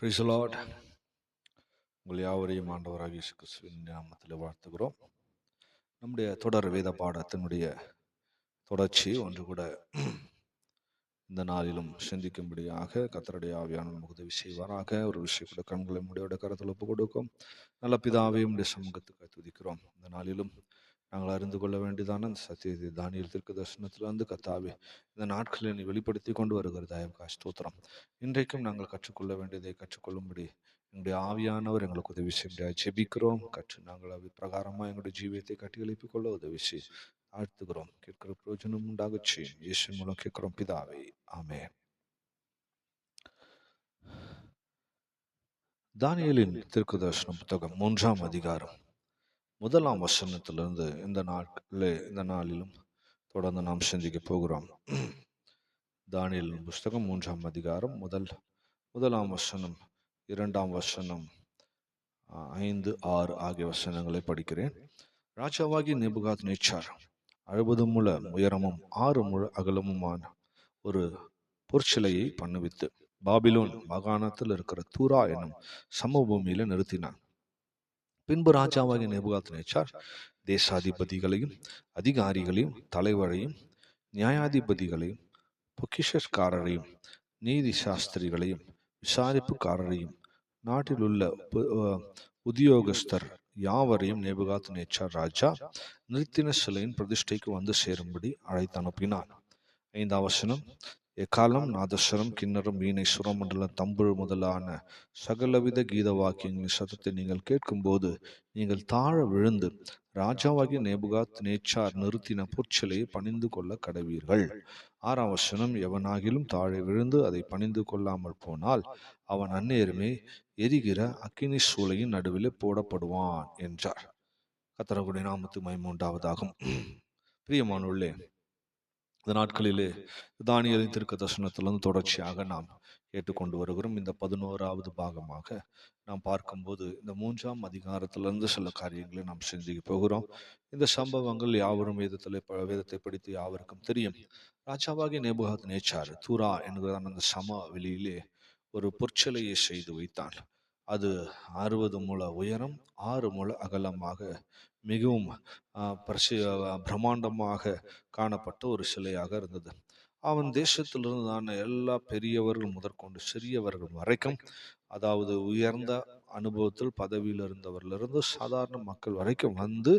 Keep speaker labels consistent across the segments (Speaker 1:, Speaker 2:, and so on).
Speaker 1: Price உங்கள் யாவரையும் ஆண்டவராக இயேசு கிறிஸ்துவின் நாமத்தில் வாழ்த்துகிறோம். நம்முடைய தொடர் வேத பாடத்தினுடைய தொடர்ச்சி ஒன்று கூட இந்த நாளிலும் சிந்திக்கும்படியாக கத்தருடைய ஆவியான நமக்கு உதவி செய்வாராக. ஒரு விஷயம் கூட கண்களை முடியோட கருத்தில் ஒப்பு கொடுக்கும். நல்ல பிதாவையும் உடைய சமூகத்துக்கு துதிக்கிறோம் இந்த நாளிலும் நாங்கள் அறிந்து கொள்ள வேண்டியதான அந்த சத்தியத்தை தானியல் திருக்கு தரிசனத்திலிருந்து கத்தாவே இந்த நாட்களில் நீ வெளிப்படுத்தி கொண்டு வருகிறதாய ஸ்தோத்திரம். இன்றைக்கும் நாங்கள் கற்றுக்கொள்ள வேண்டியதை கற்றுக்கொள்ளும்படி எங்களுடைய ஆவியானவர் எங்களுக்கு உதவி செய்ய ஜெபிக்கிறோம். கற்று நாங்கள் அது பிரகாரமாக எங்களுடைய ஜீவியத்தை கட்டி கொள்ள உதவி செய். ஆழ்த்துகிறோம். கேட்கிற பிரயோஜனம் உண்டாகுச்சு செய்யும் இயேசு மூலம் கேட்கிறோம். பிதாவே ஆமே தானியலின் திருக்குதர்ஷனம் புத்தகம் மூன்றாம் அதிகாரம். முதலாம் வசனத்திலிருந்து இந்த நாட்களில் இந்த நாளிலும் தொடர்ந்து நாம் சிந்திக்க போகிறோம். தானியலின் புஸ்தகம் மூன்றாம் அதிகாரம் முதல் முதலாம் வசனம் இரண்டாம் வசனம் ஐந்து ஆறு ஆகிய வசனங்களை படிக்கிறேன். ராஜாவாகி நிபுகாத் நேச்சார் அறுபது முழ உயரமும் ஆறு முழ அகலமுமான ஒரு பொற்சிலையை பண்ணுவித்து பாபிலோன் மாகாணத்தில் இருக்கிற தூரா எனும் சமபூமியில நிறுத்தினான். பின்பு ராஜாவாகிய நேபுகாத் நேச்சார் தேசாதிபதிகளையும் அதிகாரிகளையும் தலைவரையும் நியாயாதிபதிகளையும் பொக்கிஷக்காரரையும் நீதி சாஸ்திரிகளையும் விசாரிப்புக்காரரையும் நாட்டில் உள்ள பு- அஹ் உத்தியோகஸ்தர் யாவரையும் நேபுகாத் நேச்சார் ராஜா நிறுத்தின சிலையின் பிரதிஷ்டைக்கு வந்து சேரும்படி அழைத்து அனுப்பினான் ஐந்தாம் வசனம் எக்காலம் நாதஸ்வரம் கிண்ணறம் வீணை சுரமண்டலம் தம்புரு முதலான சகலவித கீத வாக்கியங்களின் சத்தத்தை நீங்கள் கேட்கும்போது நீங்கள் தாழ விழுந்து ராஜாவாகிய நேபுகாத் நேச்சார் நிறுத்தின பொற்சிலையை பணிந்து கொள்ள கடவீர்கள். ஆறாம் வசனம் எவனாகிலும் தாழെ விழுந்து அதை பணிந்து கொள்ளாமல் போனால் அவன் அந்நேரமே எரிகிற அக்கினி சூளையின் நடுவில் போடப்படுவான் என்றார். கத்தரகுடைய நாமத்து மைமூண்டாவதாகும் பிரியமானுள்ளே இந்த நாட்களிலே தானியலின் திருக்க தர்சனத்திலிருந்து தொடர்ச்சியாக நாம் கேட்டுக்கொண்டு வருகிறோம். இந்த பதினோராவது பாகமாக நாம் பார்க்கும்போது இந்த மூன்றாம் அதிகாரத்திலிருந்து சில காரியங்களை நாம் செஞ்சுக்க போகிறோம். இந்த சம்பவங்கள் யாவரும் வேதத்தில் வேதத்தை படித்து யாவருக்கும் தெரியும். ராஜாவாகி நேபுகாத் நேச்சார் தூரா என்கிறதான அந்த சம வெளியிலே ஒரு பொற்சிலையை செய்து வைத்தான். அது அறுபது முழ உயரம் ஆறு முழ அகலமாக மிகவும் பரிசு பிரம்மாண்டமாக காணப்பட்ட ஒரு சிலையாக இருந்தது. அவன் தேசத்திலிருந்தான எல்லா பெரியவர்கள் முதற்கொண்டு சிறியவர்கள் வரைக்கும் அதாவது உயர்ந்த அனுபவத்தில் பதவியில் இருந்தவர்களிருந்து சாதாரண மக்கள் வரைக்கும் வந்து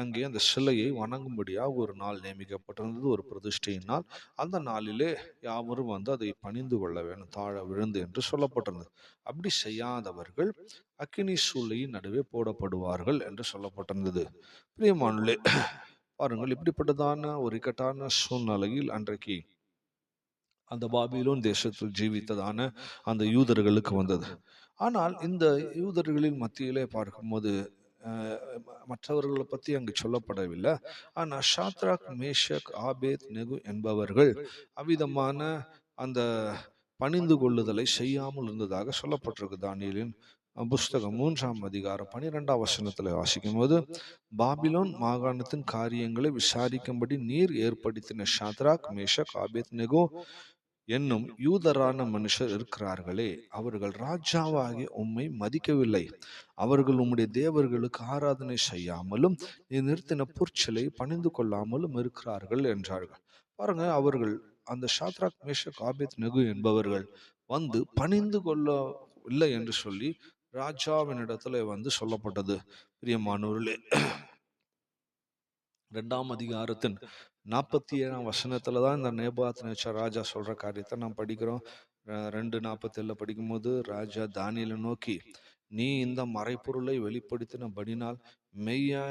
Speaker 1: அங்கே அந்த சிலையை வணங்கும்படியாக ஒரு நாள் நியமிக்கப்பட்டிருந்தது ஒரு பிரதிஷ்டையின் நாள். அந்த நாளிலே யாவரும் வந்து அதை பணிந்து கொள்ள வேண்டும் தாழ விழுந்து என்று சொல்லப்பட்டிருந்தது. அப்படி செய்யாதவர்கள் அக்கினி சூளையின் நடுவே போடப்படுவார்கள் என்று சொல்லப்பட்டிருந்தது. பிரியமானுலே பாருங்கள் இப்படிப்பட்டதான ஒரு இக்கட்டான சூழ்நிலையில் அன்றைக்கு அந்த பாபிலோன் தேசத்தில் ஜீவித்ததான அந்த யூதர்களுக்கு வந்தது. ஆனால் இந்த யூதர்களின் மத்தியிலே பார்க்கும்போது மற்றவர்களை பற்றி அங்கு சொல்லப்படவில்லை. ஆனால் ஷாத்ராக் மேஷக் ஆபேத் நெகு என்பவர்கள் அவ்விதமான அந்த பணிந்து கொள்ளுதலை செய்யாமல் இருந்ததாக சொல்லப்பட்டிருக்கு. தானியலின் புஸ்தகம் மூன்றாம் அதிகாரம் பனிரெண்டாம் வசனத்தில் வாசிக்கும் போது பாபிலோன் மாகாணத்தின் காரியங்களை விசாரிக்கும்படி நீர் ஏற்படுத்தின ஷாத்ராக் மேஷக் ஆபேத் நெகோ என்னும் யூதரான மனுஷர் இருக்கிறார்களே. அவர்கள் ராஜாவாகிய உம்மை மதிக்கவில்லை. அவர்கள் உம்முடைய தேவர்களுக்கு ஆராதனை செய்யாமலும் நீ நிறுத்தின பொற்சிலை பணிந்து கொள்ளாமலும் இருக்கிறார்கள் என்றார்கள். பாருங்க அவர்கள் அந்த ஷாத்ராக் மேஷக் ஆபேத் நெகு என்பவர்கள் வந்து பணிந்து கொள்ள இல்லை என்று சொல்லி ராஜாவினிடத்துல வந்து சொல்லப்பட்டது. பிரியமானவர்களே ரெண்டாம் அதிகாரத்தின் நாற்பத்தி ஏழாம் வசனத்துல தான் இந்த நேபாத் நேச்சா ராஜா சொல்ற காரியத்தை நாம் படிக்கிறோம். ரெண்டு நாற்பத்தேழில் படிக்கும்போது ராஜா தானியலை நோக்கி நீ இந்த மறைப்பொருளை வெளிப்படுத்தினபடினால் மெய்யா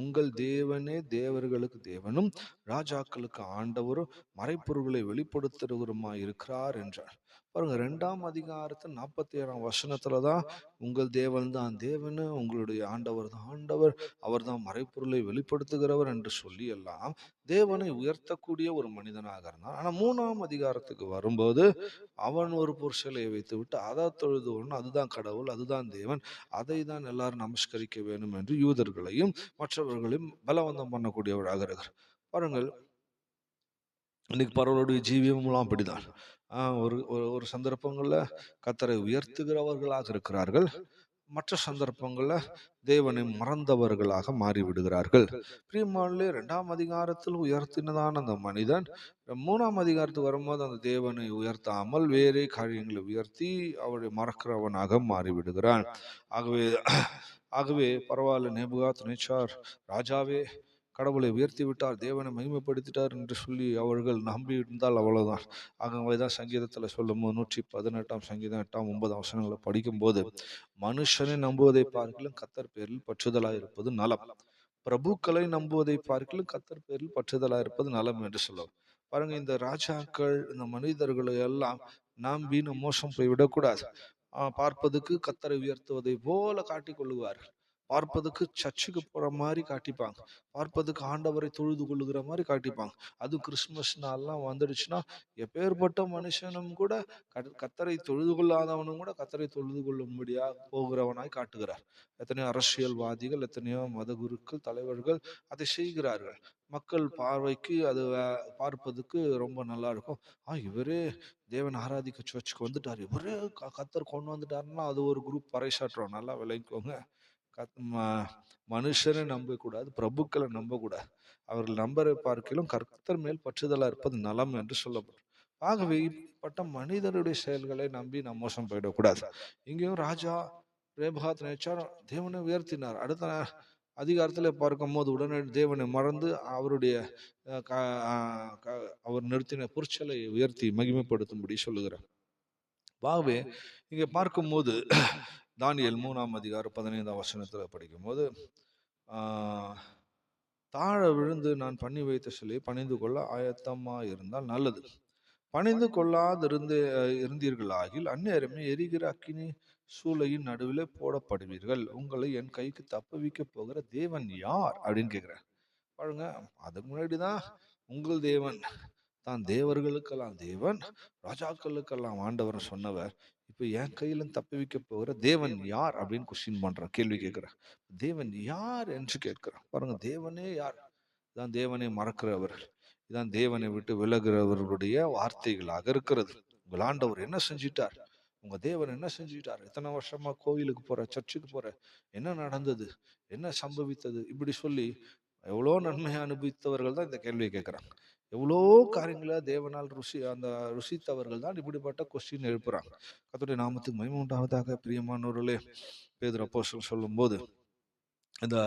Speaker 1: உங்கள் தேவனே தேவர்களுக்கு தேவனும் ராஜாக்களுக்கு ஆண்டவரும் மறைப்பொருள்களை வெளிப்படுத்துகிறவருமாய் இருக்கிறார் என்றார். பாருங்க ரெண்டாம் அதிகாரத்தில் நாற்பத்தி ஏழாம் வசனத்துல தான் உங்கள் தேவன் தான் தேவனு உங்களுடைய ஆண்டவர் தான் ஆண்டவர் அவர் தான் மறைப்பொருளை வெளிப்படுத்துகிறவர் என்று சொல்லி எல்லாம் தேவனை உயர்த்தக்கூடிய ஒரு மனிதனாக இருந்தான். ஆனால் மூணாம் அதிகாரத்துக்கு வரும்போது அவன் ஒரு பொருட்சிலையை வைத்து விட்டு அதை தொழுது ஒன்று அதுதான் கடவுள் அதுதான் தேவன் அதை தான் எல்லாரும் நமஸ்கரிக்க வேண்டும் என்று யூதர்களையும் மற்றவர்களையும் பலவந்தம் பண்ணக்கூடியவராக இருக்கிறார். பாருங்கள் இன்னைக்கு பரவலுடைய ஜீவியமெல்லாம் அப்படிதான். ஒரு ஒரு- ஒரு கத்தரை உயர்த்துகிறவர்களாக இருக்கிறார்கள். மற்ற சந்தர்ப்பங்களில் தேவனை மறந்தவர்களாக மாறிவிடுகிறார்கள். பிரியமானிலே ரெண்டாம் அதிகாரத்தில் உயர்த்தினதான அந்த மனிதன் மூணாம் அதிகாரத்துக்கு வரும்போது அந்த தேவனை உயர்த்தாமல் வேறே காரியங்களை உயர்த்தி அவரை மறக்கிறவனாக மாறிவிடுகிறான். ஆகவே ஆகவே பரவாயில்ல நேபுகா துணைச்சார் ராஜாவே கடவுளை உயர்த்தி விட்டார் தேவனை மகிமைப்படுத்திட்டார் என்று சொல்லி அவர்கள் நம்பி இருந்தால் அவ்வளவுதான். ஆகவே தான் சங்கீதத்தில் சொல்லும் போது நூற்றி பதினெட்டாம் சங்கீதம் எட்டாம் ஒன்பதாம் அவசரங்களை படிக்கும்போது மனுஷனை நம்புவதை பார்க்கலும் கத்தர் பேரில் பற்றுதலாக இருப்பது நலம். பிரபுக்களை நம்புவதை பார்க்கலும் கத்தர் பேரில் பற்றுதலாக இருப்பது நலம் என்று சொல்லுவோம். பாருங்க இந்த ராஜாக்கள் இந்த மனிதர்களை எல்லாம் நம்பின்னு மோசம் போய் விடக்கூடாது பார்ப்பதுக்கு கத்தரை உயர்த்துவதை போல காட்டிக் கொள்ளுவார்கள் பார்ப்பதுக்கு சர்ச்சுக்கு போற மாதிரி காட்டிப்பாங்க. பார்ப்பதுக்கு ஆண்டவரை தொழுது கொள்ளுகிற மாதிரி காட்டிப்பாங்க. அது கிறிஸ்துமஸ் நாள்லாம் வந்துடுச்சுன்னா எப்பேற்பட்ட மனுஷனும் கூட கத்- கத்தரை தொழுது கொள்ளாதவனும் கூட கத்தரை தொழுது கொள்ளும்படியாக போகிறவனாய் காட்டுகிறார். எத்தனையோ அரசியல்வாதிகள் எத்தனையோ மதகுருக்கள் தலைவர்கள் அதை செய்கிறார்கள். மக்கள் பார்வைக்கு அது பார்ப்பதுக்கு ரொம்ப நல்லா இருக்கும். ஆ இவரே தேவன் ஆராதிக்க சர்ச்சுக்கு வந்துட்டார். இவரே கத்தர் கொண்டு வந்துட்டாருன்னா அது ஒரு குரூப் பறைசாற்றுறோம் நல்லா ம- மனுஷரை நம்பக்கூடாது பிரபுக்களை நம்பக்கூடாது. அவர்கள் நம்பரை பார்க்கிலும் கர்த்தர் மேல் பற்றுதலாக இருப்பது நலம் என்று சொல்லப்படும். ஆகவே இப்பட்ட மனிதருடைய செயல்களை நம்பி நாம் மோசம் போயிடக்கூடாது. இங்கேயும் ராஜா ரேபகாத் நினைச்சார் தேவனை உயர்த்தினார். அடுத்த அதிகாரத்தில் பார்க்கும் பார்க்கும்போது உடனே தேவனை மறந்து அவருடைய க- க- அவர் நிறுத்தின பொற்சலை உயர்த்தி மகிமைப்படுத்தும்படி சொல்லுகிறார். ஆகவே இங்கே பார்க்கும்போது தானியேல் மூணாம் அதிகாரம் பதினைந்தாம் வசனத்துல படிக்கும்போது தாழ விழுந்து நான் பண்ணி வைத்த சிலையை பணிந்து கொள்ள ஆயத்தமா இருந்தால் நல்லது. பணிந்து கொள்ளாதிருந்து அஹ், இருந்தீர்களாகில் அந்நேரமே எரிகிற அக்கினி சூளையின் நடுவிலே போடப்படுவீர்கள். உங்களை என் கைக்கு தப்புவிக்க போகிற தேவன் யார்? அப்படின்னு கேக்குறார். பாருங்க அதுக்கு முன்னாடிதான் உங்கள் தேவன் தான் தேவர்களுக்கெல்லாம் தேவன் ராஜாக்களுக்கெல்லாம் ஆண்டவர் சொன்னவர். இப்ப என் கையில தப்புவிக்க போகிற தேவன் யார் அப்படின்னு கொஸ்டின் பண்றான் கேள்வி கேட்கிறான். தேவன் யார் என்று கேட்கிறான். பாருங்க தேவனே யார்? இதான் தேவனை மறக்கிறவர்கள். இதான் தேவனை விட்டு விலகுறவர்களுடைய வார்த்தைகளாக இருக்கிறது. உங்கள் ஆண்டவர் என்ன செஞ்சிட்டார்? உங்க தேவன் என்ன செஞ்சிட்டார்? எத்தனை வருஷமா கோயிலுக்கு போற சர்ச்சுக்கு போற என்ன நடந்தது என்ன சம்பவித்தது? இப்படி சொல்லி எவ்வளோ நன்மையை அனுபவித்தவர்கள் தான் இந்த கேள்வியை கேட்குறாங்க. எவ்வளோ காரியங்களை தேவனால் ருசி அந்த ருசித்தவர்கள் தான் இப்படிப்பட்ட கொஸ்டின் எழுப்புறாங்க. கத்துடைய நாமத்துக்கு மகிமை உண்டாவதாக பிரியமானவர்களே பேதுரு அப்போஸ்தலன் சொல்லும்போது இந்த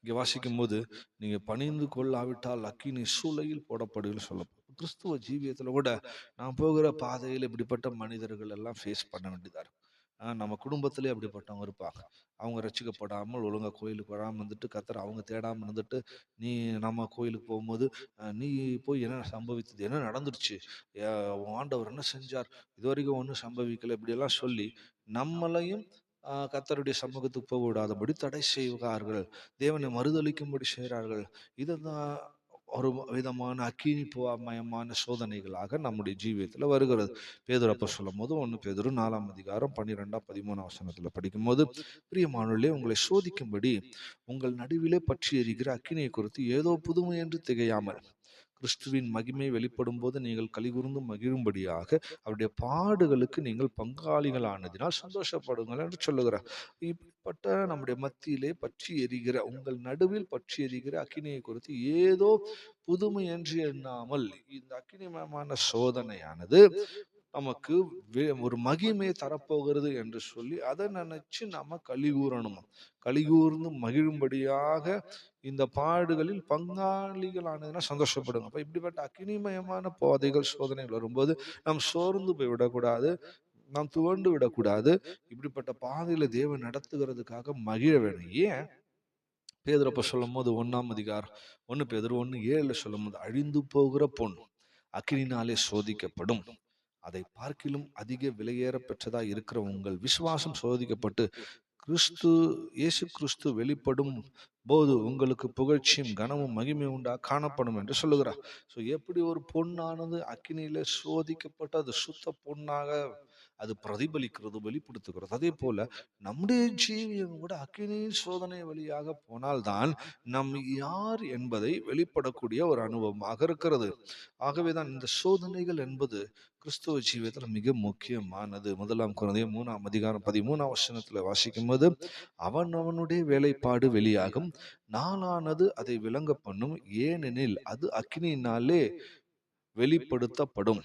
Speaker 1: இங்கே வாசிக்கும் போது நீங்க பணிந்து கொள்ளாவிட்டால் அக்கினி சூளையில் போடப்படுகள் சொல்லப்படும் கிறிஸ்துவ ஜீவியத்தில் கூட நான் போகிற பாதையில் இப்படிப்பட்ட மனிதர்கள் எல்லாம் ஃபேஸ் பண்ண வேண்டியதாக இருக்கும் நம்ம குடும்பத்திலே அப்படிப்பட்டவங்க இருப்பாங்க. அவங்க ரசிக்கப்படாமல் ஒழுங்காக கோயிலுக்கு வராமல் வந்துட்டு கத்துற அவங்க தேடாமல் இருந்துட்டு நீ நம்ம கோயிலுக்கு போகும்போது நீ போய் என்ன சம்பவித்தது? என்ன நடந்துருச்சு? ஆண்டவர் என்ன செஞ்சார்? இது வரைக்கும் ஒன்றும் சம்பவிக்கலை இப்படியெல்லாம் சொல்லி நம்மளையும் கத்தருடைய சமூகத்துக்கு போக விடாதபடி தடை செய்வார்கள் தேவனை மறுதளிக்கும்படி செய்கிறார்கள் இதுதான் ஒரு விதமான அக்கினி மயமான சோதனைகளாக நம்முடைய ஜீவியத்துல வருகிறது. பேதுரு அப்ப சொல்லும் போது ஒன்று பேதுரு நாலாம் அதிகாரம் பன்னிரெண்டாம் பதிமூணாம் வசனத்துல படிக்கும்போது பிரியமானுள்ளே உங்களை சோதிக்கும்படி உங்கள் நடுவிலே பற்றி எரிகிற அக்கினியை குறித்து ஏதோ புதுமை என்று திகையாமல் கிறிஸ்துவின் மகிமை வெளிப்படும் போது நீங்கள் கலிகுர்ந்து மகிழும்படியாக அவருடைய பாடுகளுக்கு நீங்கள் பங்காளிகளானதினால் சந்தோஷப்படுங்கள் என்று சொல்லுகிறார். இப்படிப்பட்ட நம்முடைய மத்தியிலே பற்றி எரிகிற உங்கள் நடுவில் பற்றி எரிகிற அக்கினியை குறித்து ஏதோ புதுமை என்று எண்ணாமல் இந்த அக்கினிமயமான சோதனையானது நமக்கு வே- ஒரு மகிமையை தரப்போகிறது என்று சொல்லி அதை நினைச்சு நாம கலிகூறணும்? கலிகூர்ந்து மகிழும்படியாக இந்த பாடுகளில் பங்காளிகளானதுன்னா சந்தோஷப்படுங்க. அப்ப இப்படிப்பட்ட அக்கினிமயமான போதைகள் சோதனைகள் வரும்போது நாம் சோர்ந்து போய் விடக்கூடாது நாம் துவண்டு விடக்கூடாது. இப்படிப்பட்ட பாதையில தேவன் நடத்துகிறதுக்காக மகிழ வேணும். ஏன்? பேதுரப்ப சொல்லும் போது ஒன்னாம் அதிகாரம் ஒன்னு பேதுரு ஒன்னு ஏழுல சொல்லும் போது அழிந்து போகிற பொன் அக்கினினாலே சோதிக்கப்படும். அதை பார்க்கிலும் அதிக விலையேற பெற்றதா இருக்கிற உங்கள் விசுவாசம் சோதிக்கப்பட்டு கிறிஸ்து இயேசு கிறிஸ்து வெளிப்படும் போது உங்களுக்கு புகழ்ச்சியும் கனமும் மகிமை உண்டா? காணப்படும் என்று சொல்லுகிறார். ஸோ எப்படி ஒரு பொண்ணானது அக்கினியில சோதிக்கப்பட்டு அது சுத்த பொண்ணாக அது பிரதிபலிக்கிறது வெளிப்படுத்துகிறது. அதே போல நம்முடைய ஜீவியம் கூட அக்கினியின் சோதனை வழியாக போனால்தான் நம் யார் என்பதை வெளிப்படக்கூடிய ஒரு அனுபவமாக இருக்கிறது. ஆகவேதான் இந்த சோதனைகள் என்பது கிறிஸ்துவ ஜீவியத்தில் மிக முக்கியமானது. முதலாம் குழந்தைய மூணாம் அதிகாரம் பதிமூணாம் வசனத்துல வாசிக்கும் போது அவன் அவனுடைய வேலைப்பாடு வெளியாகும். நாளானது அதை விளங்க பண்ணும். ஏனெனில் அது அக்கினியினாலே வெளிப்படுத்தப்படும்.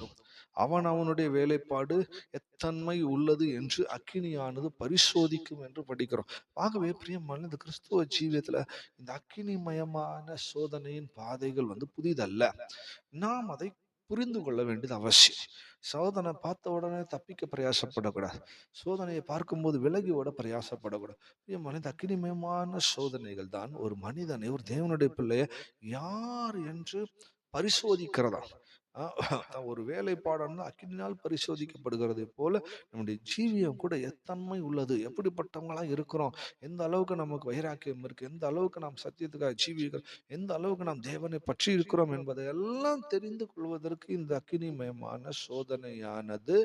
Speaker 1: அவன் அவனுடைய வேலைப்பாடு எத்தன்மை உள்ளது என்று அக்கினியானது பரிசோதிக்கும் என்று படிக்கிறோம். ஆகவே பிரியமான இந்த கிறிஸ்துவ ஜீவியத்துல இந்த அக்கினிமயமான சோதனையின் பாதைகள் வந்து புதிதல்ல. நாம் அதை புரிந்து கொள்ள வேண்டியது அவசியம். சோதனை பார்த்த உடனே தப்பிக்க பிரயாசப்படக்கூடாது. சோதனையை பார்க்கும்போது விலகி ஓட பிரயாசப்படக்கூடாது. பிரியமான இந்த அக்கினிமயமான சோதனைகள் தான் ஒரு மனிதனை ஒரு தேவனுடைய பிள்ளைய யார் என்று பரிசோதிக்கிறதா? ஒரு வேலைப்பாடானது அக்கினினால் பரிசோதிக்கப்படுகிறது போல நம்முடைய ஜீவியம் கூட எத்தன்மை உள்ளது? எப்படிப்பட்டவங்களாம் இருக்கிறோம்? எந்த அளவுக்கு நமக்கு வைராக்கியம் இருக்கு? எந்த அளவுக்கு நாம் சத்தியத்துக்காக ஜீவிகள் எந்த அளவுக்கு நாம் தேவனை பற்றி இருக்கிறோம் என்பதை எல்லாம் தெரிந்து கொள்வதற்கு இந்த அக்கினிமயமான சோதனையானது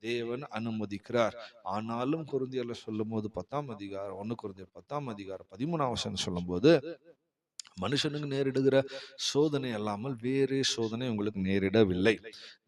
Speaker 1: தேவன் அனுமதிக்கிறார். ஆனாலும் குருந்தியர்ல சொல்லும் போது பத்தாம் அதிகாரம் ஒன்று குருந்தியர் பத்தாம் அதிகாரம் பதிமூணாம் சொல்லும்போது சொல்லும் போது மனுஷனுக்கு நேரிடுகிற சோதனை அல்லாமல் வேறு சோதனை உங்களுக்கு நேரிடவில்லை.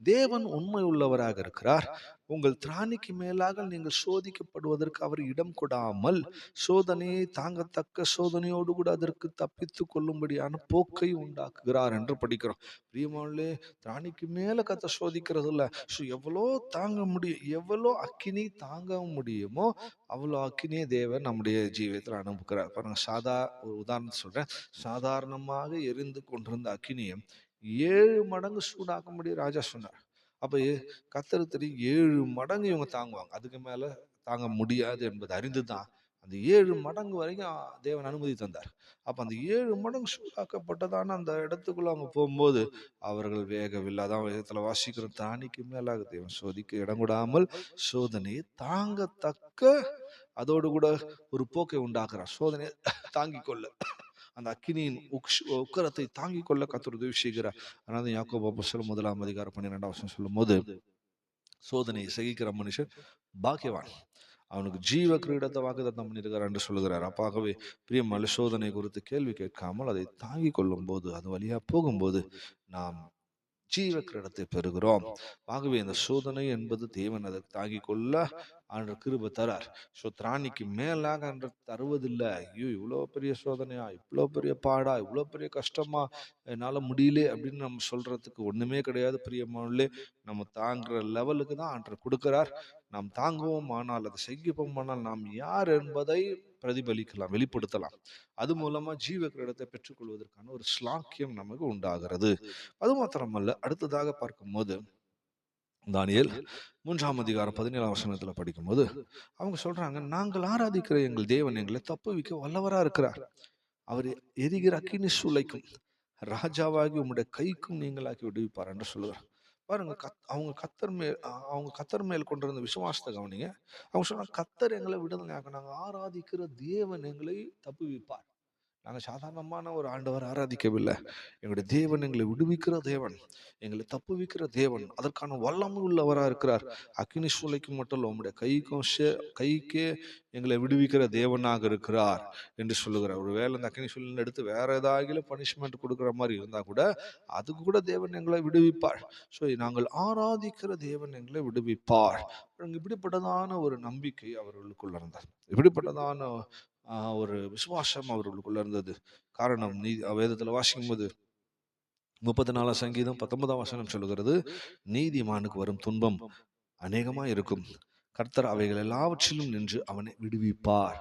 Speaker 1: தேவன் உண்மை உள்ளவராக இருக்கிறார். உங்கள் திராணிக்கு மேலாக நீங்கள் சோதிக்கப்படுவதற்கு அவர் இடம் கொடாமல் சோதனையை தாங்கத்தக்க சோதனையோடு கூட அதற்கு தப்பித்து கொள்ளும்படியான போக்கை உண்டாக்குகிறார் என்று படிக்கிறோம். பிரியமானே திராணிக்கு மேல கத்த சோதிக்கிறது இல்லை ஸோ எவ்வளோ தாங்க முடியும் எவ்வளோ அக்கினி தாங்க முடியுமோ அவ்வளோ அக்கினியை தேவன் நம்முடைய ஜீவியத்தில் அனுப்புகிறார். பாருங்க சாதா ஒரு உதாரணத்தை சொல்றேன். சாதாரணமாக எரிந்து கொண்டிருந்த அக்கினியை ஏழு மடங்கு சூடாக்கும்படி ராஜா சொன்னார். அப்ப கத்தரு தெரியும் ஏழு மடங்கு இவங்க தாங்குவாங்க. அதுக்கு மேல தாங்க முடியாது என்பது அறிந்துதான். அந்த ஏழு மடங்கு வரைக்கும் தேவன் அனுமதி தந்தார். அப்ப அந்த ஏழு மடங்கு சூடாக்கப்பட்டதான அந்த இடத்துக்குள்ள அவங்க போகும்போது அவர்கள் வேகவில்லை. அதான் விதத்துல வாசிக்கிற தானிக்கு மேலாக தேவன் சோதிக்க இடம் கொடாமல் சோதனையை தாங்கத்தக்க அதோடு கூட ஒரு போக்கை உண்டாக்குறார். சோதனையை தாங்கிக் கொள்ள. அந்த அக்கினியின் உக்ஷ் உக்கரத்தை தாங்கிக் கொள்ள கத்தர் உதவி செய்கிறார். அதனால யாக்கோ சொல்லும் முதலாம் அதிகாரம் பன்னிரெண்டாம் வருஷம் சொல்லும் போது சோதனையை சகிக்கிற மனுஷன் பாக்கியவான். அவனுக்கு ஜீவ கிரீடத்தை வாக்குதத்தம் பண்ணியிருக்கிறார் என்று சொல்லுகிறார். அப்பாகவே பிரியமல்ல சோதனை குறித்து கேள்வி கேட்காமல் அதை தாங்கிக் கொள்ளும் போது அது வழியா போகும்போது நாம் ஜீவ கிரீடத்தை பெறுகிறோம். ஆகவே இந்த சோதனை என்பது தேவன் அதை தாங்கிக் கொள்ள அன்று கிருப தரார். ஸோ திராணிக்கு மேலாக அன்று தருவதில்லை. ஐயோ இவ்வளோ பெரிய சோதனையா? இவ்வளோ பெரிய பாடா? இவ்வளோ பெரிய கஷ்டமா? என்னால் முடியல அப்படின்னு நம்ம சொல்றதுக்கு ஒன்றுமே கிடையாது பிரியமானே நம்ம தாங்குற லெவலுக்கு தான் அன்று கொடுக்கிறார். நாம் தாங்குவோம் ஆனால் அதை செய்யப்போம் ஆனால் நாம் யார் என்பதை பிரதிபலிக்கலாம் வெளிப்படுத்தலாம். அது மூலமா ஜீவ கிரீடத்தை பெற்றுக்கொள்வதற்கான ஒரு ஸ்லாக்கியம் நமக்கு உண்டாகிறது. அது மாத்திரமல்ல அடுத்ததாக பார்க்கும்போது தானியல் மூன்றாம் அதிகாரம் பதினேழாம் வசனத்துல படிக்கும்போது அவங்க சொல்றாங்க நாங்கள் ஆராதிக்கிற எங்கள் தேவன் எங்களை தப்புவிக்க வல்லவரா இருக்கிறார். அவர் எரிகிற அக்கினி சூளைக்கும் ராஜாவாகி உம்முடைய கைக்கும் நீங்களாக்கி விடுவிப்பார் என்று சொல்லுவார் பாருங்க கத் அவங்க கத்தர் மேல் அவங்க கத்தர் மேல் கொண்டிருந்த விசுவாசத்தை கவனிங்க. அவங்க சொன்னாங்க கத்தர் எங்களை விடுதலை நாங்கள் ஆராதிக்கிற தேவன் எங்களை தப்புவிப்பார். நாங்கள் சாதாரணமான ஒரு ஆண்டவர் ஆராதிக்கவில்லை. எங்களுடைய தேவன் எங்களை விடுவிக்கிற தேவன் எங்களை தப்புவிக்கிற தேவன் அதற்கான வல்லமை உள்ளவராக இருக்கிறார். அக்னி சூளைக்கு மட்டும் இல்லை உங்களுடைய கைக்கும் கைக்கே எங்களை விடுவிக்கிற தேவனாக இருக்கிறார் என்று சொல்லுகிறார். ஒரு வேலை இந்த அக்னி சூழல் எடுத்து வேற ஏதாவது பனிஷ்மெண்ட் கொடுக்குற மாதிரி இருந்தால் கூட அதுக்கு கூட தேவன் எங்களை விடுவிப்பார். ஸோ நாங்கள் ஆராதிக்கிற தேவன் எங்களை விடுவிப்பார். இப்படிப்பட்டதான ஒரு நம்பிக்கை அவர்களுக்குள்ள இருந்தார் இப்படிப்பட்டதான ஒரு விசுவாசம் அவர்களுக்குள்ள இருந்தது. காரணம் நீ வேதத்தில் வாசிக்கும் போது முப்பத்தி நாலாம் சங்கீதம் பத்தொன்பதாம் வசனம் சொல்லுகிறது நீதிமானுக்கு வரும் துன்பம் அநேகமாக இருக்கும். கர்த்தர் அவைகள் எல்லாவற்றிலும் நின்று அவனை விடுவிப்பார்.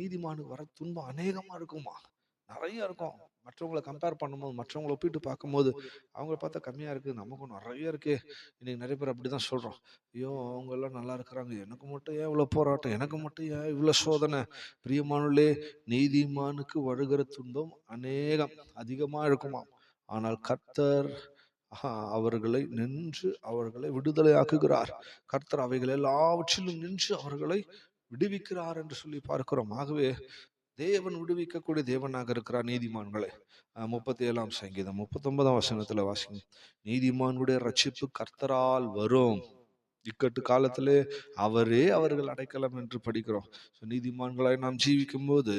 Speaker 1: நீதிமானுக்கு வர துன்பம் அநேகமாக இருக்குமா? நிறைய இருக்கும். மற்றவங்களை கம்பேர் பண்ணும்போது மற்றவங்களை ஒப்பிட்டு பார்க்கும்போது அவங்கள பார்த்தா கம்மியாக இருக்குது நமக்கும் நிறைய இருக்குது இன்றைக்கி நிறைய பேர் அப்படி தான் சொல்கிறோம் ஐயோ அவங்கெல்லாம் நல்லா இருக்கிறாங்க. எனக்கு மட்டும் ஏன் இவ்வளோ போராட்டம்? எனக்கு மட்டும் ஏன் இவ்வளோ சோதனை? பிரியமானுள்ளே நீதிமானுக்கு வழுகிற துன்பம் அநேகம் அதிகமாக இருக்குமாம். ஆனால் கர்த்தர் அவர்களை நின்று அவர்களை விடுதலை ஆக்குகிறார் கர்த்தர் அவைகள் எல்லாவற்றிலும் நின்று அவர்களை விடுவிக்கிறார் என்று சொல்லி பார்க்கிறோம். ஆகவே தேவன் விடுவிக்கக்கூடிய தேவனாக இருக்கிறார் நீதிமான்களை. முப்பத்தி ஏழாம் சங்கீதம் முப்பத்தி ஒன்பதாம் வசனத்துல வாசிங்க. நீதிமானுடைய ரட்சிப்பு கர்த்தரால் வரும். இக்கட்டு காலத்திலே அவரே அவர்கள் அடைக்கலம் என்று படிக்கிறோம். ஸோ நீதிமான்களாய் நாம் ஜீவிக்கும் போது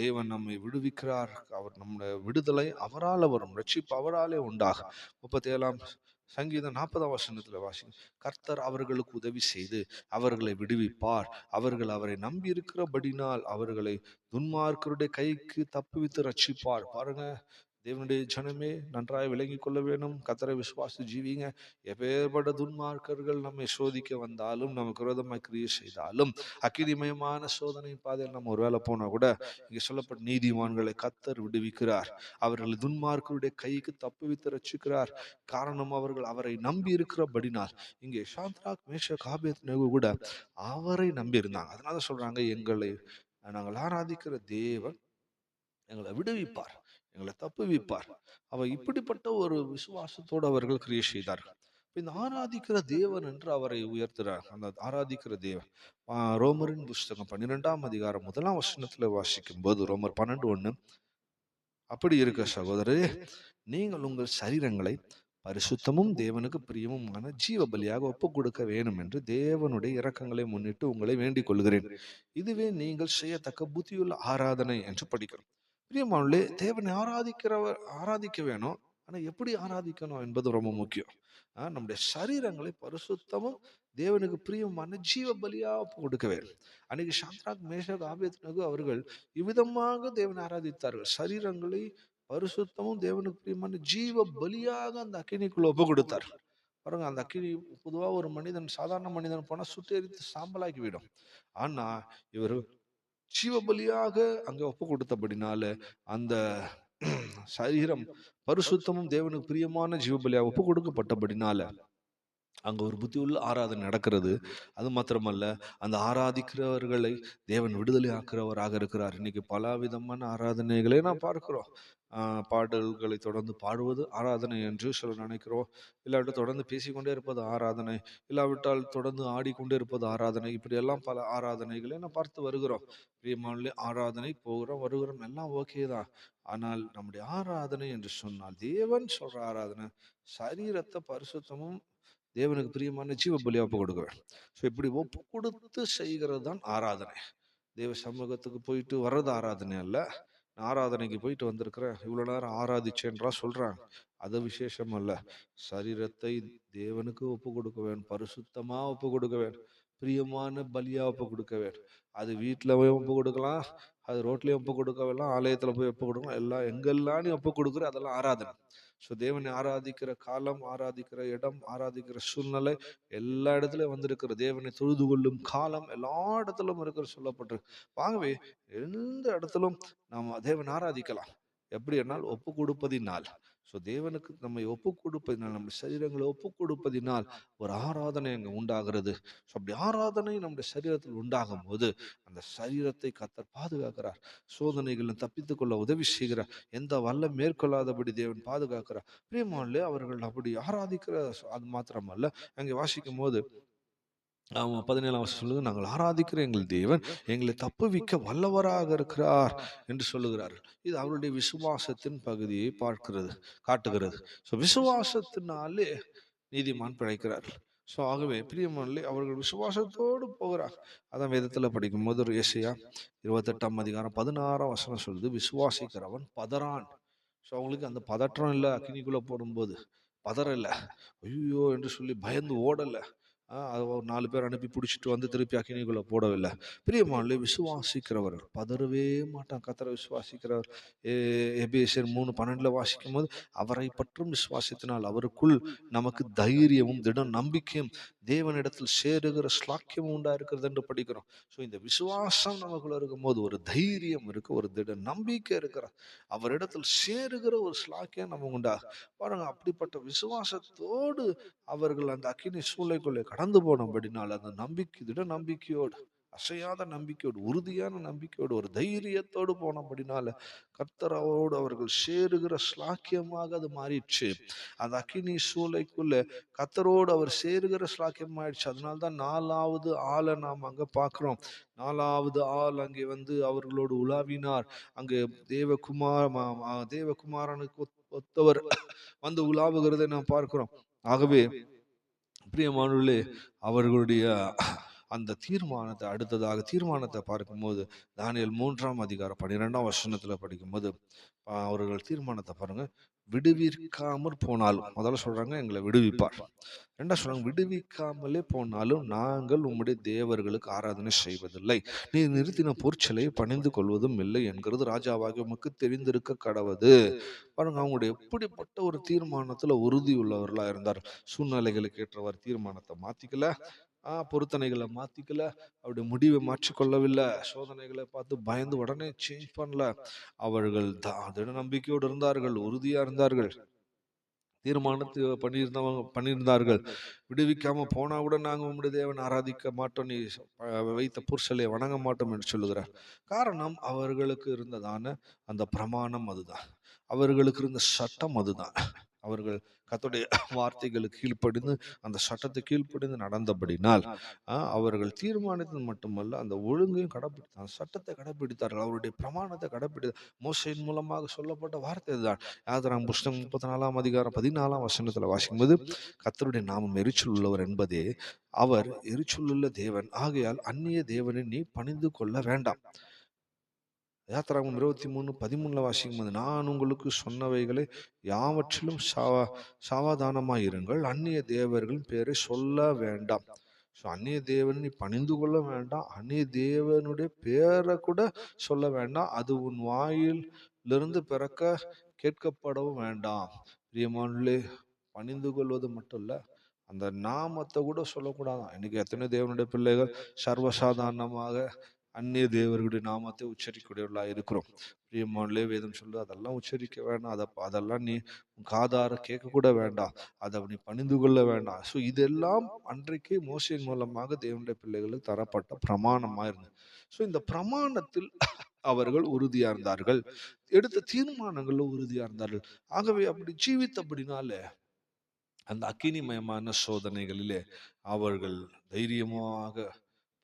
Speaker 1: தேவன் நம்மை விடுவிக்கிறார். அவர் நம்முடைய விடுதலை அவரால் வரும் ரட்சிப்பு அவராலே உண்டாகும். முப்பத்தி ஏழாம் சங்கீதம் நாற்பதாம் வசனத்துல வாசி கர்த்தர் அவர்களுக்கு உதவி செய்து அவர்களை விடுவிப்பார். அவர்கள் அவரை நம்பி இருக்கிறபடினால் அவர்களை துன்மார்க்கருடைய கைக்கு தப்புவித்து ரட்சிப்பார். பாருங்க தேவனுடைய ஜனமே நன்றாக விளங்கி கொள்ள வேணும் கத்தரை விசுவாசி ஜீவிங்க. எப்பேற்பட்ட துன்மார்க்கர்கள் நம்மை சோதிக்க வந்தாலும் நமக்கு விரோதமாய் கிரியை செய்தாலும் அக்கினிமயமான சோதனை பாதையில் நம்ம ஒரு வேலை போனால் கூட இங்கே சொல்லப்பட்ட நீதிமான்களை கத்தர் விடுவிக்கிறார். அவர்களை துன்மார்க்கருடைய கைக்கு தப்புவித்து ரட்சிக்கிறார் காரணம் அவர்கள் அவரை நம்பி இருக்கிறபடினால் இங்கே சாந்த்ராக் மேஷ காபியத் நெகு கூட அவரை நம்பி இருந்தாங்க. அதனால சொல்றாங்க எங்களை நாங்கள் ஆராதிக்கிற தேவன் எங்களை விடுவிப்பார். எங்களை தப்புவிப்பார். அவ இப்படிப்பட்ட ஒரு விசுவாசத்தோடு அவர்கள் கிரியை செய்தார்கள். இந்த ஆராதிக்கிற தேவன் என்று அவரை உயர்த்துறார் அந்த ஆராதிக்கிற தேவன். ரோமரின் புஸ்தகம் பன்னிரெண்டாம் அதிகாரம் முதலாம் வசனத்துல வாசிக்கும் போது ரோமர் பன்னெண்டு ஒண்ணு அப்படி இருக்க சகோதரரே நீங்கள் உங்கள் சரீரங்களை பரிசுத்தமும் தேவனுக்கு பிரியமுமான ஜீவ பலியாக ஒப்பு கொடுக்க வேணும் என்று தேவனுடைய இரக்கங்களை முன்னிட்டு உங்களை வேண்டிக் கொள்கிறேன். இதுவே நீங்கள் செய்யத்தக்க புத்தியுள்ள ஆராதனை என்று படிக்கிறோம். பிரியமானே தேவனை ஆராதிக்கிறவர் ஆராதிக்க வேணும். ஆனால் எப்படி ஆராதிக்கணும் என்பது ரொம்ப முக்கியம். நம்முடைய சரீரங்களை பரிசுத்தமும் தேவனுக்கு பிரியமான ஜீவ பலியாக ஒப்பு கொடுக்க வேண்டும் அன்னைக்கு சாந்த்ராக் மேஷக் ஆபியத்னகு அவர்கள் இவ்விதமாக தேவனை ஆராதித்தார்கள். சரீரங்களை பரிசுத்தமும் தேவனுக்கு பிரியமான ஜீவ பலியாக அந்த அக்கினிக்குள்ள ஒப்பு கொடுத்தார். பாருங்க அந்த அக்கினி பொதுவாக ஒரு மனிதன் சாதாரண மனிதன் போனால் சுட்டெரித்து சாம்பலாக்கி விடும். ஆனால் இவர் ஜீவ பலியாக அங்க ஒப்பு கொடுத்தபடினால அந்த சரீரம் பரிசுத்தமும் தேவனுக்கு பிரியமான ஜீவ பலியாக ஒப்பு கொடுக்கப்பட்டபடினால அங்கே ஒரு புத்தி உள்ள ஆராதனை நடக்கிறது. அது மாத்திரமல்ல அந்த ஆராதிக்கிறவர்களை தேவன் விடுதலை ஆக்குறவராக இருக்கிறார். இன்னைக்கு பல விதமான ஆராதனைகளை நான் பார்க்கிறோம். பாடல்களை தொடர்ந்து பாடுவது ஆராதனை என்று சில நினைக்கிறோம். இல்லாவிட்டால் தொடர்ந்து பேசிக்கொண்டே இருப்பது ஆராதனை இல்லாவிட்டால் தொடர்ந்து ஆடிக்கொண்டே இருப்பது ஆராதனை. இப்படியெல்லாம் பல ஆராதனைகளை நான் பார்த்து வருகிறோம். பிரியமானே ஆராதனை போகிறோம் வருகிறோம் எல்லாம் ஓகே தான். ஆனால் நம்முடைய ஆராதனை என்று சொன்னால் தேவன் சொல்கிற ஆராதனை சரீரத்தை பரிசுத்தமும் தேவனுக்கு பிரியமான ஜீவ பலி ஒப்பு கொடுக்குவேன் ஸோ இப்படி ஒப்பு கொடுத்து செய்கிறது தான் ஆராதனை. தேவ சமூகத்துக்கு போயிட்டு வர்றது ஆராதனை அல்ல. ஆராதனைக்கு போயிட்டு வந்திருக்கிறேன். இவ்வளோ நேரம் ஆராதிச்சேன்றா சொல்கிறேன் அது விசேஷம் அல்ல. சரீரத்தை தேவனுக்கு ஒப்பு கொடுக்க வேணும். பரிசுத்தமா ஒப்பு கொடுக்க வேணும். பிரியமான பலியாக ஒப்பு கொடுக்க வேண்டும். அது வீட்டில் போய் ஒப்பு கொடுக்கலாம் அது ரோட்லேயும் ஒப்பு கொடுக்கலாம் ஆலயத்தில் போய் ஒப்பு கொடுக்கலாம். எல்லாம் எங்கெல்லாம் நீ ஒப்பு கொடுக்குற அதெல்லாம் ஆராதனை. ஸோ தேவனை ஆராதிக்கிற காலம் ஆராதிக்கிற இடம் ஆராதிக்கிற சூழ்நிலை எல்லா இடத்துலையும் வந்திருக்கிற. தேவனை தொழுது கொள்ளும் காலம் எல்லா இடத்துலும் இருக்கிற சொல்லப்பட்டிருக்கு. வாங்கவே எந்த இடத்திலும் நாம் தேவனை ஆராதிக்கலாம். எப்படி என்னால் ஒப்பு கொடுப்பதினால் ஸோ தேவனுக்கு நம்மை ஒப்பு கொடுப்பதினால் நம்ம சரீரங்களை ஒப்பு கொடுப்பதினால் ஒரு ஆராதனை அங்கே உண்டாகிறது. ஸோ அப்படி ஆராதனை நம்முடைய சரீரத்தில் உண்டாகும் போது அந்த சரீரத்தை கத்தர் பாதுகாக்கிறார். சோதனைகளும் தப்பித்துக்கொள்ள உதவி செய்கிறார். எந்த வல்ல மேற்கொள்ளாதபடி தேவன் பாதுகாக்கிறார். பிரியமானே அவர்கள் அப்படி ஆராதிக்கிற அது மாத்திரமல்ல. அங்கே வாசிக்கும் போது ஆமா பதினேழாம் வருஷம் சொல்லுது நாங்கள் ஆராதிக்கிற எங்கள் தேவன் எங்களை தப்புவிக்க வல்லவராக இருக்கிறார் என்று சொல்லுகிறார்கள். இது அவருடைய விசுவாசத்தின் பகுதியை பார்க்கிறது காட்டுகிறது. ஸோ விசுவாசத்தினாலே நீதிமான் பிழைக்கிறார்கள். ஸோ ஆகவே பிரியமானே அவர்கள் விசுவாசத்தோடு போகிறார். அதான் வேதத்தில் படிக்கும் போது ஒரு ஏசையா இருபத்தெட்டாம் அதிகாரம் பதினாறாம் வசனம் சொல்லுது விசுவாசிக்கிறவன் பதறான். ஸோ அவங்களுக்கு அந்த பதற்றம் இல்லை அக்னிக்குள்ளே போடும்போது. பதறலை ஐயோ என்று சொல்லி பயந்து ஓடலை. அது ஒரு நாலு பேர் அனுப்பி பிடிச்சிட்டு வந்து திருப்பி அக்கினிக்குள்ளே போடவில்லை. பிரியமானே விசுவாசிக்கிறவர். பதறவே மாட்டான். கத்தரை விசுவாசிக்கிறவர். ஏ மூணு பன்னெண்டில் வாசிக்கும் போது அவரை பற்றும் விசுவாசத்தினால் அவருக்குள் நமக்கு தைரியமும் திட நம்பிக்கையும் தேவனிடத்தில் சேருகிற ஸ்லாக்கியமும் உண்டா இருக்கிறது என்று படிக்கிறோம். ஸோ இந்த விசுவாசம் நமக்குள்ள இருக்கும்போது ஒரு தைரியம் இருக்கு ஒரு திட நம்பிக்கை இருக்கிற அவரிடத்தில் சேருகிற ஒரு ஸ்லாக்கியம் நமக்கு உண்டா பாருங்க அப்படிப்பட்ட விசுவாசத்தோடு அவர்கள் அந்த அக்கினி சூளைக்குள்ளே கடந்து போனபடினால் அந்த நம்பிக்கை திட நம்பிக்கையோடு அசையாத நம்பிக்கையோடு உறுதியான நம்பிக்கையோடு ஒரு தைரியத்தோடு போனபடினால கர்த்தரோடு அவர்கள் சேருகிற ஸ்லாக்கியமாக அது மாறிடுச்சு. அந்த அக்கினி சூளைக்குள்ள கர்த்தரோடு அவர் சேருகிற ஸ்லாக்கியம் ஆயிடுச்சு அதனால்தான் நாலாவது ஆளை நாம் அங்க பார்க்குறோம். நாலாவது ஆள் அங்கே வந்து அவர்களோடு உலாவினார். அங்கே தேவகுமார் தேவகுமாரனுக்கு ஒத்- ஒத்தவர் வந்து உலாவுகிறதை நாம் பார்க்கிறோம். ஆகவே பிரியமானவர்களே அவர்களுடைய அந்த தீர்மானத்தை அடுத்ததாக தீர்மானத்தை பார்க்கும்போது தானியல் மூன்றாம் அதிகாரம் பன்னிரெண்டாம் வருஷத்துல படிக்கும்போது அவர்கள் தீர்மானத்தை பாருங்க. விடுவிக்காமற் போனாலும் முதல்ல சொல்றாங்க எங்களை விடுவிப்பார். ரெண்டா சொல்றாங்க விடுவிக்காமலே போனாலும் நாங்கள் உம்முடைய தேவர்களுக்கு ஆராதனை செய்வதில்லை. நீ நிறுத்தின பொற்சிலையை பணிந்து கொள்வதும் இல்லை என்கிறது ராஜாவாகி உமக்கு தெரிந்திருக்க கடவுது பாருங்க அவங்களுடைய எப்படிப்பட்ட ஒரு தீர்மானத்துல உறுதி உள்ளவர்களா இருந்தார். சூழ்நிலைகளுக்கு ஏற்றவாறு தீர்மானத்தை மாத்திக்கல. ஆ பொருத்தனைகளை மாற்றிக்கல அவருடைய முடிவை மாற்றிக்கொள்ளவில்லை. சோதனைகளை பார்த்து பயந்து உடனே சேஞ்ச் பண்ணல. அவர்கள் தான் திட நம்பிக்கையோடு இருந்தார்கள் உறுதியாக இருந்தார்கள். தீர்மானத்தை பண்ணியிருந்தவங்க பண்ணியிருந்தார்கள். விடுவிக்காமல் போனால் கூட நாங்கள் உம்முடைய தேவன் ஆராதிக்க மாட்டோம். நீ வைத்த புருஷலை வணங்க மாட்டோம் என்று சொல்லுகிறார். காரணம் அவர்களுக்கு இருந்ததான அந்த பிரமாணம் அதுதான். அவர்களுக்கு இருந்த சட்டம் அதுதான். அவர்கள் கத்துடைய வார்த்தைகளுக்கு கீழ்ப்படிந்து அந்த சட்டத்தை கீழ்ப்படிந்து நடந்தபடினால் அவர்கள் தீர்மானித்தது மட்டுமல்ல அந்த ஒழுங்கையும் கடைப்பிடித்தார். சட்டத்தை கடைப்பிடித்தார்கள். அவருடைய பிரமாணத்தை கடைபிடி மோசையின் மூலமாக சொல்லப்பட்ட வார்த்தை இதுதான் யாதராம் புஷ்ணம் முப்பத்தி நாலாம் அதிகாரம் பதினாலாம் வசனத்தில் வாசிக்கும்போது கத்தருடைய நாமம் எரிச்சல் உள்ளவர் என்பதே அவர் எரிச்சல் உள்ள தேவன். ஆகையால் அந்நிய தேவனை நீ பணிந்து கொள்ள வேண்டாம். யாத்திராகம் இருபத்தி மூணு பதிமூணுல வாசிக்கும் போது நான் உங்களுக்கு சொன்னவைகளை யாவற்றிலும் சாவா சாவதானமாயிருங்கள் அந்நிய தேவர்களின் பேரை சொல்ல வேண்டாம். ஸோ அந்நிய தேவனை நீ பணிந்து கொள்ள வேண்டாம். அந்நிய தேவனுடைய பேரை கூட சொல்ல வேண்டாம். அது உன் வாயிலிருந்து பிறக்க கேட்கப்படவும் வேண்டாம். பிரியமானே பணிந்து கொள்வது மட்டும் இல்லை அந்த நாமத்தை கூட சொல்லக்கூடாதான். இன்னைக்கு எத்தனை தேவனுடைய பிள்ளைகள் சர்வசாதாரணமாக அந்நிய தேவர்களுடைய நாமத்தை உச்சரிக்கக்கூடியவர்களாக இருக்கிறோம். பிரியமானே வேதம் சொல்லு அதெல்லாம் உச்சரிக்க வேண்டாம். அதை அதெல்லாம் நீ உன் காதார கேட்கக்கூட வேண்டாம். அதை நீ பணிந்து கொள்ள வேண்டாம். ஸோ இதெல்லாம் அன்றைக்கு மோசியின் மூலமாக தேவனுடைய பிள்ளைகளுக்கு தரப்பட்ட பிரமாணமாக இருந்தது. ஸோ இந்த பிரமாணத்தில் அவர்கள் உறுதியா இருந்தார்கள். எடுத்த தீர்மானங்கள்ல உறுதியா இருந்தார்கள். ஆகவே அப்படி ஜீவித்தபடினால அந்த அக்கினிமயமான சோதனைகளிலே அவர்கள் தைரியமாக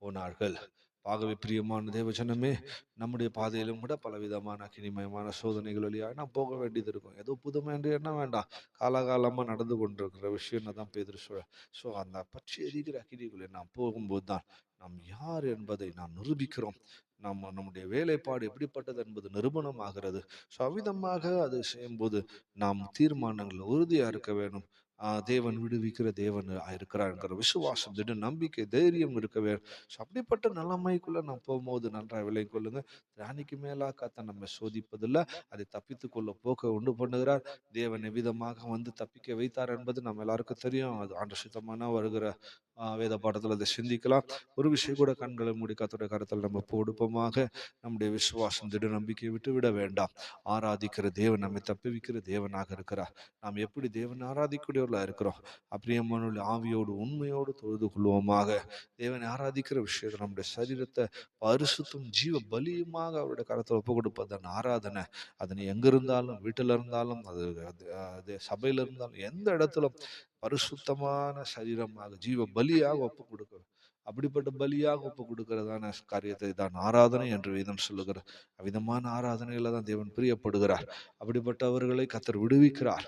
Speaker 1: போனார்கள். ஆகவே பிரியமான தேவஜனமே நம்முடைய பாதையிலும் கூட பலவிதமான அக்கினிமயமான சோதனைகள் வழியாக நாம் போக வேண்டியது இருக்கும். ஏதோ புதுமை என்று என்ன வேண்டாம். காலகாலமா நடந்து கொண்டிருக்கிற விஷயம் தான் பேதர் சொல்ல ஸோ அந்த பற்றி எரிகிற அக்கினிக்குள்ளே நாம் போகும்போது தான் நாம் யார் என்பதை நாம் நிரூபிக்கிறோம். நம்ம நம்முடைய வேலைப்பாடு எப்படிப்பட்டது என்பது நிரூபணமாகிறது. ஸோ அவ்விதமாக அது செய்யும்போது நாம் தீர்மானங்கள் உறுதியா இருக்க ஆஹ் தேவன் விடுவிக்கிற தேவன் இருக்கிறாருங்கிற விசுவாசம் திட நம்பிக்கை தைரியம் இருக்க வேணும் ஸோ அப்படிப்பட்ட நிலைமைக்குள்ள நாம் போகும்போது நன்றாக விலை கொள்ளுங்க. ராணிக்கு மேலா நம்ம சோதிப்பதில்லை. அதை தப்பித்து கொள்ள போக்க உண்டு பண்ணுகிறார். தேவன் எவ்விதமாக வந்து தப்பிக்க வைத்தார் என்பது நம்ம எல்லாருக்கும் தெரியும். அது ஆண்டு சுத்தமான வருகிற வேத பாடத்தில் அதை சிந்திக்கலாம். ஒரு விஷயம் கூட கண்களை மூடி கத்தோட கருத்தில் நம்ம கொடுப்போமாக நம்முடைய விசுவாசம் திட நம்பிக்கையை விட்டு விட வேண்டாம். ஆராதிக்கிற தேவன் நம்மை தப்புவிக்கிற தேவனாக இருக்கிறார். நாம் எப்படி தேவன் ஆராதிக்கூடியவர்களாக இருக்கிறோம்? அப்படியமான ஆவியோடு உண்மையோடு தொழுது கொள்வோமாக. தேவனை ஆராதிக்கிற விஷயத்தை நம்முடைய சரீரத்தை பரிசுத்தும் ஜீவ பலியுமாக அவருடைய கருத்தில் ஒப்பு கொடுப்பதன் ஆராதனை. அதனை எங்கே இருந்தாலும் வீட்டில் இருந்தாலும் அது அது அது இருந்தாலும் எந்த இடத்துல பரிசுத்தமான சரீரமாக ஜீவ பலியாக ஒப்பு கொடுக்க அப்படிப்பட்ட பலியாக ஒப்பு கொடுக்கிறதான காரியத்தை தான் ஆராதனை என்று வேதம் சொல்லுகிறார் அவ்விதமான ஆராதனையில தான் தேவன் பிரியப்படுகிறார். அப்படிப்பட்டவர்களை கத்தர் விடுவிக்கிறார்.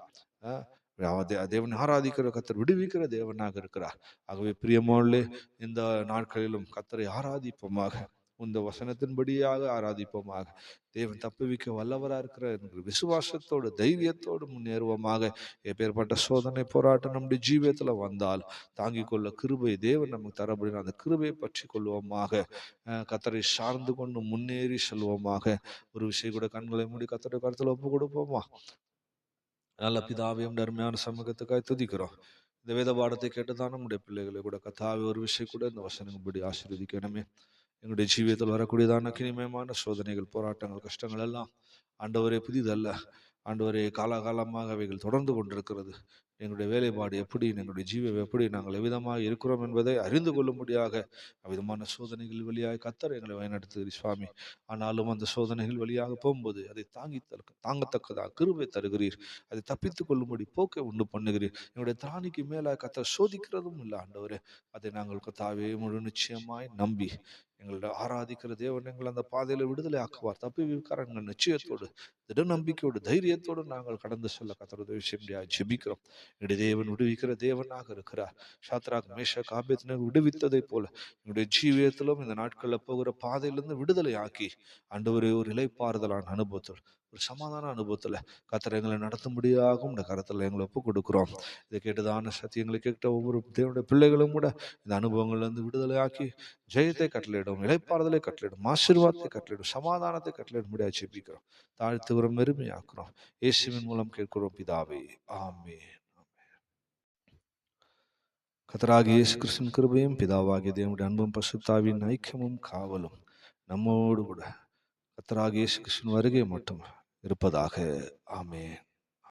Speaker 1: தேவனை ஆராதிக்கிற கத்தர் விடுவிக்கிற தேவனாக இருக்கிறார். ஆகவே பிரியமானே இந்த நாட்களிலும் கத்தரை ஆராதிப்போமாக. இந்த வசனத்தின்படியாக ஆராதிப்போமாக. தேவன் தப்புவிக்க வல்லவராக இருக்கிற என்கிற விசுவாசத்தோடு தைரியத்தோடு முன்னேறுவோமாக. எப்பேற்பட்ட சோதனை போராட்டம் நம்முடைய ஜீவியத்தில் வந்தால் தாங்கிக் கொள்ள கிருபை தேவன் நமக்கு தரப்படின அந்த கிருபையை பற்றி கொள்வோமாக. கத்தரை சார்ந்து கொண்டு முன்னேறி செல்வோமாக. ஒரு விஷயம் கூட கண்களை மூடி கத்தரை கருத்தில் ஒப்பு கொடுப்போமா? நல்ல பிதாவையும் அருமையான சமூகத்துக்காய் துதிக்கிறோம். இந்த வேத பாடத்தை கேட்டுதான் நம்முடைய பிள்ளைகளை கூட கத்தாவை ஒரு விஷயம் கூட இந்த வசனங்கள்படி ஆசீர்வதிக்கணுமே. எங்களுடைய ஜீவியத்தில் வரக்கூடியதான கிளிமயமான சோதனைகள் போராட்டங்கள் கஷ்டங்கள் எல்லாம் ஆண்டவரே புதிதல்ல. ஆண்டவரே காலாகாலமாக அவைகள் தொடர்ந்து கொண்டிருக்கிறது. எங்களுடைய வேலைப்பாடு எப்படி எங்களுடைய ஜீவம் எப்படி நாங்கள் எவ்விதமாக இருக்கிறோம் என்பதை அறிந்து கொள்ளும்படியாக அவ்விதமான சோதனைகள் வழியாக கத்தர் எங்களை வழிநடத்துகிறீர் சுவாமி. ஆனாலும் அந்த சோதனைகள் வழியாக போகும்போது அதை தாங்கி தற்க- தாங்கத்தக்கதாக கிருவை தருகிறீர். அதை தப்பித்துக் கொள்ளும்படி போக்கை உண்டு பண்ணுகிறீர். எங்களுடைய திராணிக்கு மேலாக கத்தர் சோதிக்கிறதும் இல்லை ஆண்டவரே. அதை நாங்கள் கத்தாவே முழு நிச்சயமாய் நம்பி எங்களை ஆராதிக்கிற தேவன் எங்களை அந்த பாதையில விடுதலை ஆக்குவார் தப்பி நிச்சயத்தோடு திட நம்பிக்கையோடு தைரியத்தோடு நாங்கள் கடந்து செல்ல கத்துறது விஷயம் ஜெபிக்கிறோம். எங்களுடைய தேவன் விடுவிக்கிற தேவனாக இருக்கிறார். சாத்ராக் மேஷ காபியத்தினர் விடுவித்ததை போல எங்களுடைய ஜீவியத்திலும் இந்த நாட்களில் போகிற பாதையிலிருந்து விடுதலை ஆக்கி அண்டு ஒரு இலைப்பாறுதலான அனுபவத்தோடு ஒரு சமாதான அனுபவத்தில் கத்தரை எங்களை நடத்தும்படியாகவும் இந்த கரத்தில் எங்களை ஒப்பு கொடுக்குறோம் இதை கேட்டதான சத்தியங்களை கேட்ட ஒவ்வொரு தேவனுடைய பிள்ளைகளும் கூட இந்த அனுபவங்கள்லேருந்து விடுதலை ஆக்கி ஜெயத்தை கட்டளையிடும் இலைப்பாறுதலை கட்டளையிடும் ஆசீர்வாதத்தை கட்டளையிடும் சமாதானத்தை கட்டளையிடும் முடியாது ஜெபிக்கிறோம். தாழ்த்துகிறோம் மெருமையாக்குறோம் இயேசுவின் மூலம் கேட்கிறோம் பிதாவே. ஆமே கத்தராகிய இயேசு கிறிஸ்துவின் கிருபையும் பிதாவாகிய தேவனுடைய அன்பும் பசுத்தாவின் ஐக்கியமும் காவலும் நம்மோடு கூட கத்தராகிய இயேசு கிறிஸ்துவின் வருகை மட்டும் இருப்பதாக ஆமென்